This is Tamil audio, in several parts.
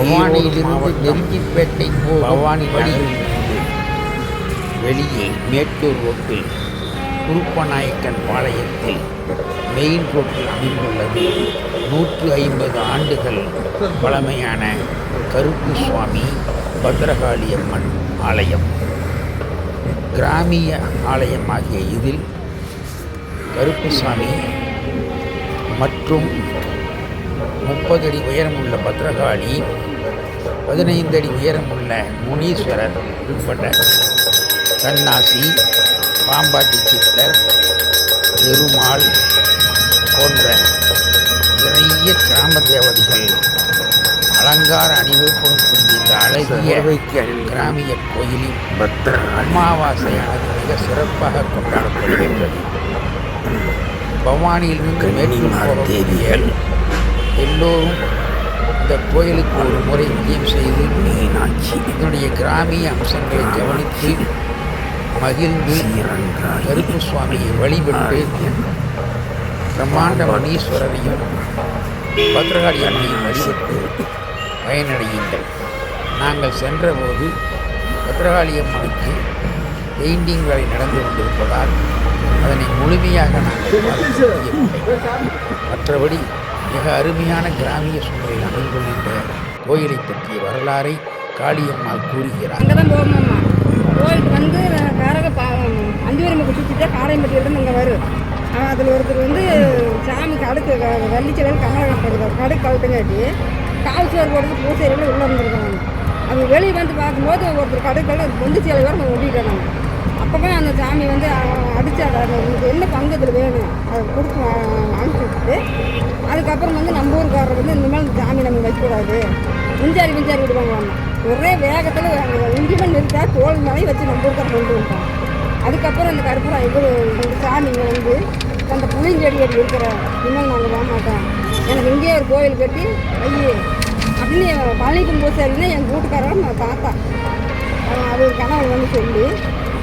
பவானியிலிருந்து நெருங்கிப்பேட்டை பவானி வழியிலிருந்து வெளியே மேட்டூர் ரோட்டில் குருப்பநாயக்கன் பாளையத்தில் மெயின் ரோட்டில் அமைந்துள்ளது. நூற்று ஐம்பது ஆண்டுகள் பழமையான கருப்பு சுவாமி பத்ரகாளியம்மன் ஆலயம். கிராமிய ஆலயமாகிய இதில் கருப்புசாமி மற்றும் முப்பது அடி உயரமுள்ள பத்ரகாளி பதினைந்து அடி உயரமுள்ள முனீஸ்வரர் உட்பட கண்ணாசி பாம்பாட்டி சித்தர் பெருமாள் போன்ற நிறைய கிராம தேவதைகள் அலங்கார அணிவகுப்புடன் கூடிய இந்த அழகிய கிராமிய கோயிலில் பக்தர் அமாவாசையானது மிக சிறப்பாக கொண்டாடப்படுகின்றது. பவானியிலிருந்து மேற்கொள் போகக்கூடியவர்கள் எல்லோரும் இந்த கோயிலுக்கு ஒரு முறை விஜயம் செய்து மீனாட்சி இதனுடைய கிராமிய அம்சங்களை கவனித்து மகிழ்ந்து கருப்பு சுவாமியை வழிபட்டு பிரம்மாண்ட மணீஸ்வரரையும் பத்ரகாளி அம்மனையும் வழிபட்டு பயனடையுங்கள் நாங்கள் சென்றபோது பத்ரகாளி அம்மனுக்கு பெயிண்டிங் வேலை நடந்து கொண்டிருப்பதால் அதனை முழுமையாக நாங்கள் மற்றபடி மிக அருமையான கிராமிய சூழலில் அமைந்துள்ள கோயிலை பற்றிய வரலாறை காளியம்மாள் கூறுகிறார். கோயிலுக்கு வந்து காரக பா அந்திவரமுக்கு சுற்றிட்டு காரைம்பட்டியிலிருந்து இங்கே வரும் அதில் ஒருத்தர் வந்து சாமிக்கு அடுக்கு வள்ளிச்சலையில் கமலை கட்டுறது கடுக்கு கவுட்டுங்காட்டி கால் சோறு போட்டு பூசையில் உள்ளே இருந்திருக்காங்க அது வெளியே வந்து பார்க்கும்போது ஒருத்தர் கடுக்கல் பொந்து சேலை வர அப்போ தான் அந்த சாமி வந்து அடித்தாட உங்களுக்கு என்ன பங்கு இதில் வேணும் அதை கொடுத்து அனுப்பிச்சு விட்டுட்டு அதுக்கப்புறம் வந்து நம்ம ஊருக்காரர் வந்து இனிமேல் இந்த சாமி நம்ம வைக்கக்கூடாது. மிஞ்சாரி மிஞ்சாரி விடுவாங்க ஒரே வேகத்தில் இங்கிமன் நிறுத்தா தோல் மலை வச்சு நம்ம ஊருக்காரர் கொண்டு வந்தோம் அதுக்கப்புறம் அந்த கருப்பூரம் இது இந்த சாமிங்க வந்து அந்த புளிஞ்செடி அடி இருக்கிற இனிமேல் நாங்கள் போக மாட்டோம் எனக்கு இங்கேயே ஒரு கோயில் கட்டி ஐயே அப்படின்னு பழனிக்கும் பூசாரின்னா என் வீட்டுக்காரர் நான் தாத்தா அவன் அவர் கணவன் வந்து சொல்லி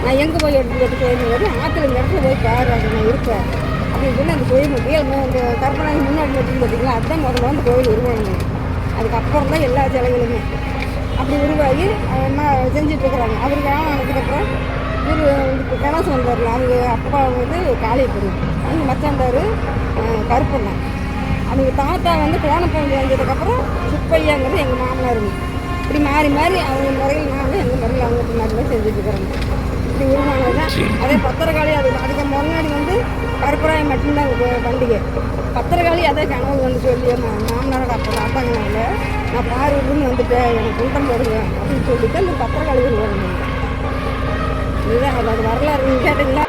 நான் எங்கே போய் எடுத்துக்கிட்டு எடுத்து போயிருந்தேன் ஆற்றுல இந்த இடத்துல போய் பாரு அது நான் இருப்பேன் அப்படின்னு சொல்லி அந்த கோயில் முக்கியம் அந்த கற்பனை முன்னாடி வச்சுருந்து பார்த்தீங்களா அதுதான் முதல்ல அந்த கோயில் உருவாங்க அதுக்கப்புறம் தான் எல்லா சிலைகளுமே அப்படி உருவாகி அம்மா செஞ்சிட்ருக்குறாங்க அவருக்கு அதுக்கப்புறம் இவர் இப்போ கணேசன் வந்தார்ல அவங்க அப்பா வந்து காளியப்பரு. அவங்க மச்சாந்தார் கருப்பண்ணன். அவங்க தாத்தா வந்து கோணப்பம் வந்ததுக்கப்புறம் சுப்பையாங்கிறது எங்கள் மாமனாருங்க. இப்படி மாறி மாறி அவங்க முறையில் நாங்கள் எங்கள் முறையில் அவங்க முன்னாடி செஞ்சுட்டு இருக்கிறாங்க. இப்படி உருவானது அதே பத்திரகாளி அது அதுக்கு முன்னாடி வந்து கருப்பராயம் மட்டும்தான் பண்டிகை பத்திரகாளி அதே கனவு வந்து சொல்லி மாமனாரோட அப்போ பார்த்தாங்கனால நான் பாரூர்னு வந்துட்டேன். எனக்கு குண்டம் போடுங்க. அப்படின்னு சொல்லிட்டு அந்த பத்திரகாளி உருவாங்க இதுதான் அது வரலாறு. கேட்டிங்களா